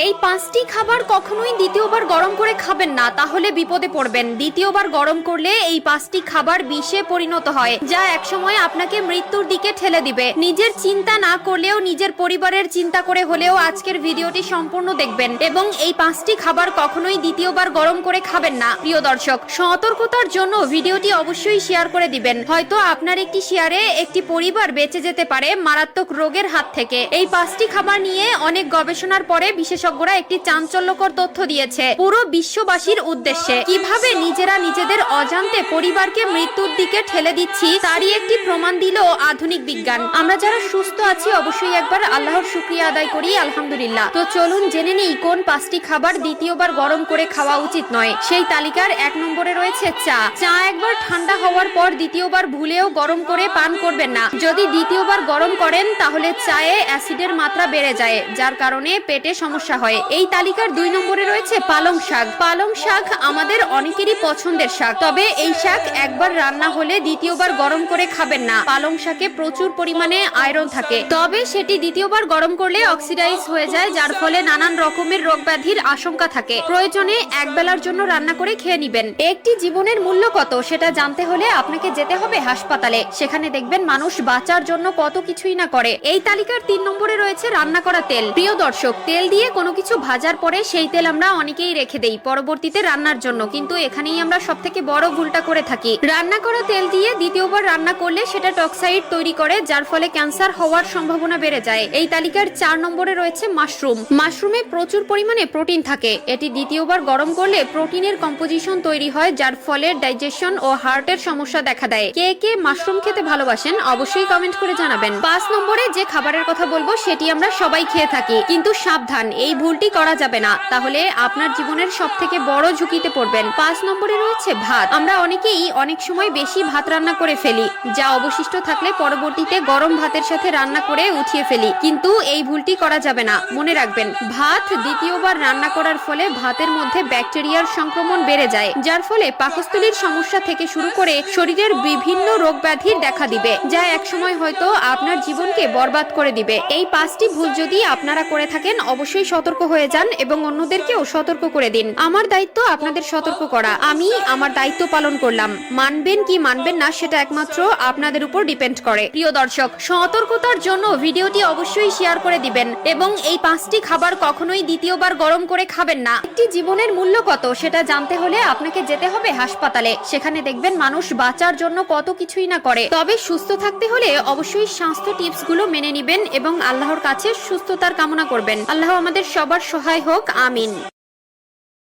এই পাঁচটি খাবার কখনোই দ্বিতীয়বার গরম করে খাবেন না, তাহলে বিপদে পড়বেন। দ্বিতীয়বার গরম করলে এই পাঁচটি খাবার বিষে পরিণত হয়, যা একসময় আপনাকে মৃত্যুর দিকে ঠেলে দিবে। নিজের চিন্তা না করলেও নিজের পরিবারের চিন্তা করে হলেও আজকের ভিডিওটি সম্পূর্ণ দেখবেন এবং এই পাঁচটি খাবার কখনোই দ্বিতীয়বার গরম করে খাবেন না। প্রিয় দর্শক, সতর্কতার জন্য ভিডিওটি অবশ্যই শেয়ার করে দিবেন। হয়তো আপনার একটি শেয়ারে একটি পরিবার বেঁচে যেতে পারে মারাত্মক রোগের হাত থেকে। এই পাঁচটি খাবার নিয়ে অনেক গবেষণার পরে বিশেষজ্ঞরা একটি চাঞ্চল্যকর তথ্য দিয়েছে। পুরো বিশ্ববাসীর উদ্দেশ্যে কীভাবে নিজেরা নিজেদের অজান্তে পরিবারকে মৃত্যুর দিকে ঠেলে দিচ্ছি, তারই একটি প্রমাণ দিল আধুনিক বিজ্ঞান। আমরা যারা সুস্থ আছি, অবশ্যই একবার আল্লাহর শুক্রিয়া আদায় করি, আলহামদুলিল্লাহ। তো চলুন জেনে নেই, কোন পাঁচটি খাবার দ্বিতীয়বার গরম করে খাওয়া উচিত নয়। সেই তালিকার এক নম্বরে রয়েছে চা। চা একবার ঠান্ডা হওয়ার পর দ্বিতীয়বার ভুলেও গরম করে পান করবেন না। যদি দ্বিতীয়বার গরম করেন, তাহলে চায়ে অ্যাসিডের মাত্রা বেড়ে যায়, যার কারণে পেটে সমস্যা হয়। এই তালিকার দুই নম্বরে রয়েছে পালং শাক। পালং শাক আমাদের অনেকেরই পছন্দের শাক। তবে এই শাক একবার রান্না হলে দ্বিতীয়বার গরম করে খাবেন না। পালং শাকে প্রচুর পরিমাণে আয়রন থাকে। তবে সেটি দ্বিতীয়বার গরম করলে অক্সিডাইজ হয়ে যায়, যার ফলে নানান রকমের রোগ ব্যাধির আশঙ্কা থাকে। প্রয়োজনে এক বেলার জন্য রান্না করে খেয়ে নিবেন। একটি জীবনের মূল্য কত সেটা জানতে হলে আপনাকে যেতে হবে হাসপাতালে। সেখানে দেখবেন মানুষ বাঁচার জন্য কত কিছুই না করে। এই তালিকার তিন নম্বরে রয়েছে রান্না করা তেল। প্রিয় দর্শক, তেল দিয়ে কোনো কিছু ভাজার পরে সেই তেল আমরা অনেকেই রেখে দেই পরবর্তীতে রান্নার জন্য। কিন্তু এখানেই আমরা সব থেকে বড় ভুলটা করে থাকি। রান্না করা তেল দিয়ে দ্বিতীয়বার রান্না করলে সেটা টক্সাইড তৈরি করে, যার ফলে ক্যান্সার হওয়ার সম্ভাবনা বেড়ে যায়। এই তালিকার চার নম্বরে রয়েছে মাশরুম। মাশরুমে প্রচুর পরিমাণে প্রোটিন থাকে। এটি দ্বিতীয়বার গরম করলে প্রোটিনের কম্পোজিশন তৈরি হয়, যার ফলে ডাইজেশন ও হার্টের সমস্যা দেখা দেয়। কে কে মাশরুম খেতে ভালোবাসেন অবশ্যই কমেন্ট করে জানাবেন। পাঁচ নম্বরে যে খাবারের কথা বলব, সেটি আমরা সবাই খেয়ে থাকি, কিন্তু সাবধান, এই ভুলটি করা যাবে না। তাহলে আপনার জীবনের সব থেকে বড় ঝুঁকিতে পড়বেন। পাঁচ নম্বরে রয়েছে ভাত। আমরা অনেকেই অনেক সময় বেশি ভাত রান্না করে ফেলি, যা অবশিষ্ট থাকলে পরবর্তীতে গরম ভাতের সাথে রান্না করে উঠিয়ে ফেলি। কিন্তু এই ভুলটি করা যাবে না। মনে রাখবেন, ভাত দ্বিতীয়বার রান্না করার ফলে ভাতের মধ্যে ব্যাকটেরিয়ার সংক্রমণ বেড়ে যায়, যার ফলে পাকস্থলীর সমস্যা থেকে শুরু করে শরীরের বিভিন্ন রোগ ব্যাধির দেখা দিবে, যা একসময় হয়তো আপনার জীবনকে বরবাদ করে দিবে। এই পাঁচটি ভুল যদি আপনারা করে থাকেন, অবশ্যই সতর্ক হয়ে যান এবং অন্যদেরকেও সতর্ক করে দিন। আমার দায়িত্ব আপনাদের সতর্ক করা। আমি আমার দায়িত্ব পালন করলাম। মানবেন কি মানবেন না সেটা একমাত্র আপনাদের উপর ডিপেন্ড করে। প্রিয় দর্শক, সতর্কতার জন্য ভিডিওটি অবশ্যই শেয়ার করে দিবেন এবং এই পাঁচটি খাবার কখনোই দ্বিতীয়বার গরম করে খাবেন না। একটি জীবনের মূল্য কত সেটা জানতে হলে আপনাকে যেতে হবে হাসপাতালে। সেখানে দেখবেন মানুষ বাঁচার জন্য কত কিছুই না করে। তবে সুস্থ থাকতে হলে অবশ্যই স্বাস্থ্য টিপসগুলো মেনে নিবেন এবং আল্লাহর কাছে সুস্থতার কামনা করবেন। আল্লাহ আমাদের সবার সহায় হোক আমিন।